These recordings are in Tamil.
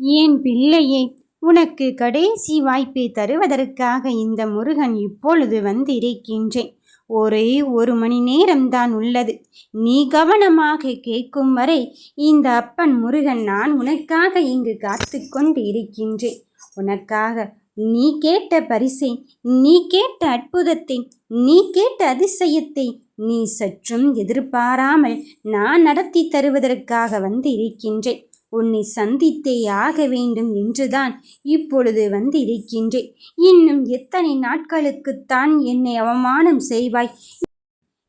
ஏன் பிள்ளையே உனக்கு கடைசி வாய்ப்பை தருவதற்காக இந்த முருகன் இப்பொழுது வந்திருக்கின்றேன். ஒரே ஒரு மணி நேரம்தான் உள்ளது. நீ கவனமாக கேட்கும் வரை இந்த அப்பன் முருகன் நான் உனக்காக இங்கு காத்து கொண்டு இருக்கின்றேன் உனக்காக நீ கேட்ட பரிசை நீ கேட்ட அற்புதத்தை நீ கேட்ட அதிசயத்தை நீ சற்றும் எதிர்பாராமல் நான் நடத்தி தருவதற்காக வந்து இருக்கின்றேன் உன்னை சந்தித்தே ஆக வேண்டும் என்றுதான் இப்பொழுது வந்திருக்கின்றேன். இன்னும் எத்தனை நாட்களுக்குத்தான் என்னை அவமானம் செய்வாய்?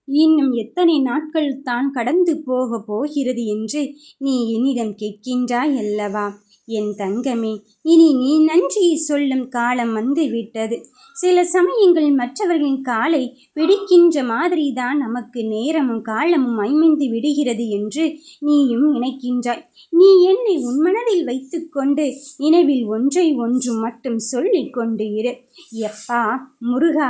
இன்னும் எத்தனை நாட்கள் தான் கடந்து போக போகிறது என்று நீ என்னிடம் கேட்கின்றாய் அல்லவா? என் தங்கமே இனி நீ நன்றி சொல்லும் காலம் வந்து விட்டது சில சமயங்கள் மற்றவர்களின் காலை பிடிக்கின்ற மாதிரி தான் நமக்கு நேரமும் காலமும் அமைந்து விடுகிறது என்று நீயும் நினைக்கின்றாய். நீ என்னை உன் மனதில் வைத்துக்கொண்டு நினைவில் ஒன்றை ஒன்று மட்டும் சொல்லிக் கொண்டு இரு. எப்பா முருகா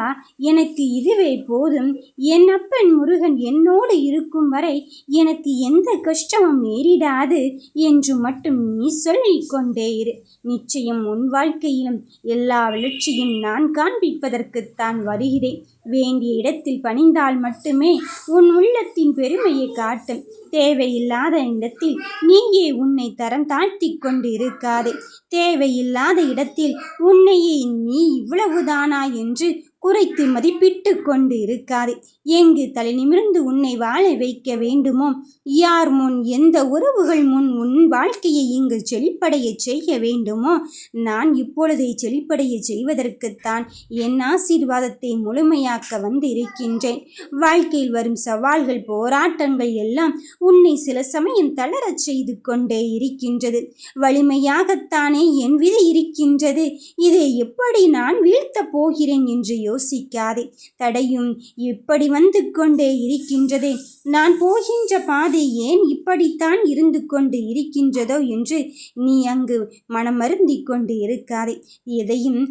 எனக்கு இதுவே போதும். என் அப்பன் முருகன் என்னோடு இருக்கும் வரை எனக்கு எந்த கஷ்டமும் நேரிடாது என்று மட்டும் நீ சொல்லி கொண்டே இரு. நிச்சயம் உன் வாழ்க்கையிலும் எல்லா வளர்ச்சியும் நான் காண்பிப்பதற்குத்தான் வருகிறேன். வேண்டிய இடத்தில் பணிந்தால் மட்டுமே உன் உள்ளத்தின் பெருமையை காட்டும் தேவையில்லாத இடத்தில் நீயே உன்னை தரம் தாழ்த்தி கொண்டு இருக்காதே. தேவையில்லாத இடத்தில் உன்னையே நீ இவ்வளவுதானா என்று குறைத்து மதிப்பிட்டு கொண்டு இருக்காது எங்கு தலை நிமிர்ந்து உன்னை வாழ வைக்க வேண்டுமோ? யார் முன் எந்த உறவுகள் முன் உன் வாழ்க்கையை இங்கு செழிப்படைய செய்ய வேண்டுமோ? நான் இப்பொழுதை செழிப்படைய செய்வதற்குத்தான் என் ஆசீர்வாதத்தை முழுமையாக்க வந்து இருக்கின்றேன் வாழ்க்கையில் வரும் சவால்கள் போராட்டங்கள் எல்லாம் உன்னை சில சமயம் தளரச் செய்து கொண்டே இருக்கின்றது. வலிமையாகத்தானே என் விதை இருக்கின்றது. இதை எப்படி நான் வீழ்த்தப் போகிறேன் என்று யோசிக்காதே. தடையும் இப்படி வந்து கொண்டே இருக்கின்றதே. நான் போகின்ற பாதை ஏன் இப்படித்தான் இருந்து கொண்டு இருக்கின்றதோ என்று நீ அங்கு மனமருந்தி கொண்டு இருக்காதே. எதையும்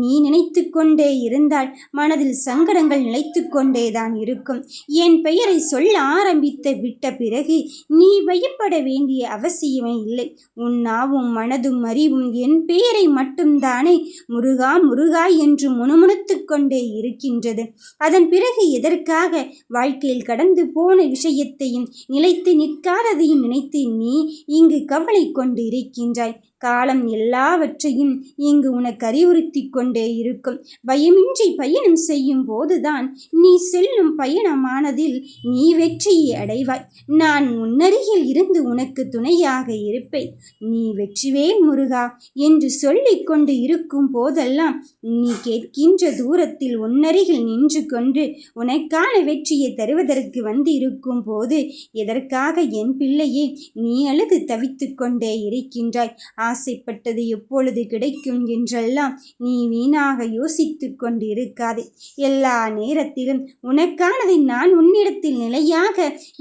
நீ நினைத்து கொண்டே இருந்தால் மனதில் சங்கடங்கள் நிலைத்து கொண்டேதான் இருக்கும். என் பெயரை சொல்ல ஆரம்பித்து விட்ட பிறகு நீ பயப்பட வேண்டிய அவசியமே இல்லை. உன் நாவும் மனதும் அறிவும் என் பெயரை மட்டும்தானே. முருகா முருகா என்று முணுமுணுத்து கொண்டு இருக்கின்றது. அதன் பிறகு எதற்காக வாழ்க்கையில் கடந்து போன விஷயத்தையும் நிலைத்து நிற்காததையும் நினைத்து நீ இங்கு கவலை கொண்டு இருக்கின்றாய். காலம் எல்லாவற்றையும் இங்கு உனக்கு அறிவுறுத்தி கொண்டே இருக்கும். பயமின்றி பயணம் செய்யும் போதுதான் நீ செல்லும் பயணமானதில் நீ வெற்றியை அடைவாய். நான் முன்னருகில் இருந்து உனக்கு துணையாக இருப்பேன். நீ வெற்றிவேல் முருகா என்று சொல்லிக்கொண்டு இருக்கும் போதெல்லாம் நீ கேட்கின்ற தூரத்தில் உன்னருகில் நின்று கொண்டு உனக்கான வெற்றியை தருவதற்கு வந்து இருக்கும் போது எதற்காக என் பிள்ளையே நீ அழுது தவித்து கொண்டே இருக்கின்றாய்? ஆசைப்பட்டது எப்பொழுது கிடைக்கும் என்றெல்லாம் நீ வீணாக யோசித்து கொண்டிருக்காதே. எல்லா நேரத்திலும் உனக்கானதை நான் உன்னிடத்தில் நிலையாக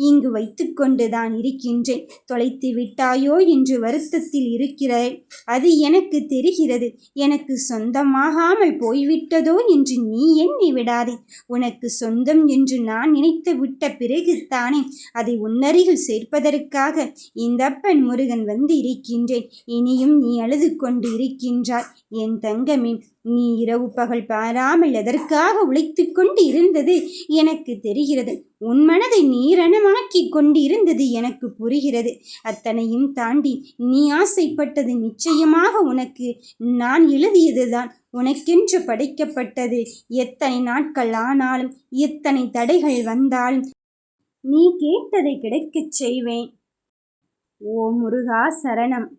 இங்கு வைத்துக்கொண்டுதான் இருக்கின்றேன். தொலைத்து விட்டாயோ என்று வருத்தத்தில் இருக்கிறேன் அது எனக்கு தெரிகிறது. எனக்கு சொந்தமாகாமல் போய்விட்டதோ என்று நீ எண்ணி விடாதே. உனக்கு சொந்தம் என்று நான் நினைத்து விட்ட பிறகு தானே அதை உன்னருகில் சேர்ப்பதற்காக இந்த அப்பன் முருகன் வந்து இருக்கின்றேன். இனியும் நீ அழுது கொண்டு இருக்கின்றாய் என் தங்கமே நீ இரவு பகல் பாராமல் எதற்காக உழைத்து கொண்டு இருந்தது? எனக்கு தெரிகிறது உன் மனதை நீரணமாக்கி கொண்டு இருந்தது எனக்கு புரிகிறது. அத்தனையும் தாண்டி நீ ஆசைப்பட்டது நிச்சயமாக உனக்கு நான் எழுதியதுதான். உனக்கென்று படைக்கப்பட்டது எத்தனை நாட்கள் ஆனாலும் எத்தனை தடைகள் வந்தாலும் நீ கேட்டதை கிடைக்கச் செய்வேன். ஓ முருகா சரணம்.